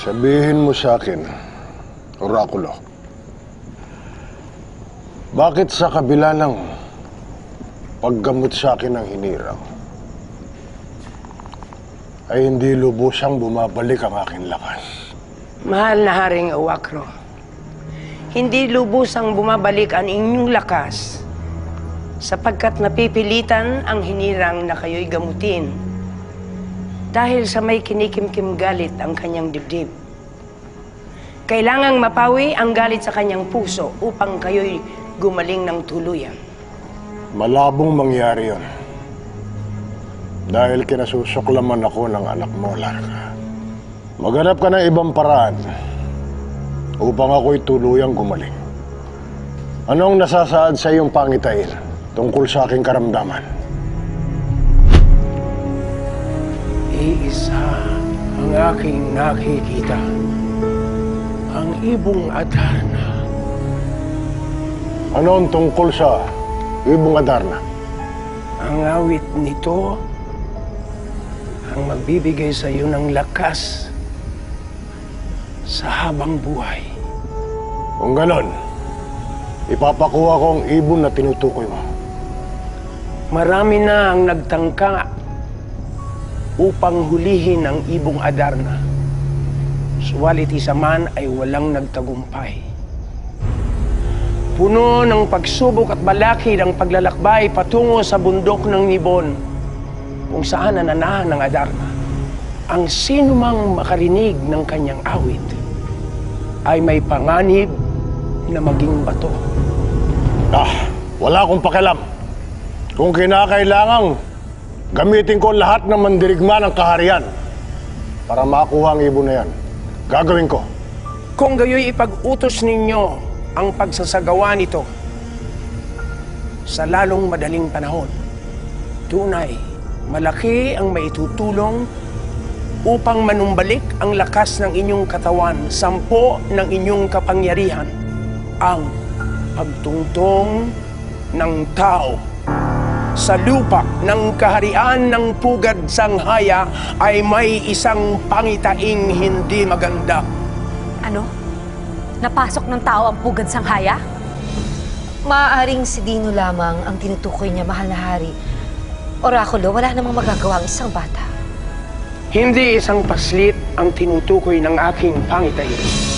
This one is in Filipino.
Sabihin mo sa akin, Orakulo, bakit sa kabila ng paggamot sa akin ng hinirang, ay hindi lubusang bumabalik ang aking lakas? Mahal na Haring Awakro, hindi lubusang bumabalik ang inyong lakas sapagkat napipilitan ang hinirang na kayo'y gamutin dahil sa may kinikimkim galit ang kanyang dibdib. Kailangang mapawi ang galit sa kanyang puso upang kayo'y gumaling ng tuluyan. Malabong mangyari yon. Dahil kinasusuklaman ako ng anak mo, Larka. Maghanap ka ng ibang paraan upang ako'y tuluyang gumaling. Anong nasasaad sa iyong pangitain tungkol sa aking karamdaman? Iisa ang aking nakikita. Ang ibong Adarna. Ano ang tungkol sa ibong Adarna? Ang awit nito ang magbibigay sa iyo ng lakas sa habang buhay. Kung ganon, ipapakuha ko ang ibon na tinutukoy mo. Marami na ang nagtangka upang hulihin ang ibong Adarna. Suwalit isa man ay walang nagtagumpay. Puno ng pagsubok at balakid ang paglalakbay patungo sa bundok ng Nibon kung saan nananahan ng Adarna. Ang sino mang makarinig ng kanyang awit ay may panganib na maging bato. Ah, wala akong pakialam. Kung kinakailangang gamitin ko lahat ng mandirigma ng kaharian para makuha ang ibon na yan, gagawin ko. Kung gayoy ipag-utos ninyo ang pagsasagawa nito sa lalong madaling panahon, tunay, malaki ang maitutulong upang manumbalik ang lakas ng inyong katawan, sampo ng inyong kapangyarihan, ang pagtungtong ng tao sa lupa ng kaharian ng pugad sanghaya ay may isang pangitaing hindi maganda. Ano? Napasok ng tao ang pugad sanghaya? Maaaring si Dino lamang ang tinutukoy niya, mahal na hari. Orakulo, wala namang magagawa ang isang bata. Hindi isang paslit ang tinutukoy ng aking pangitain.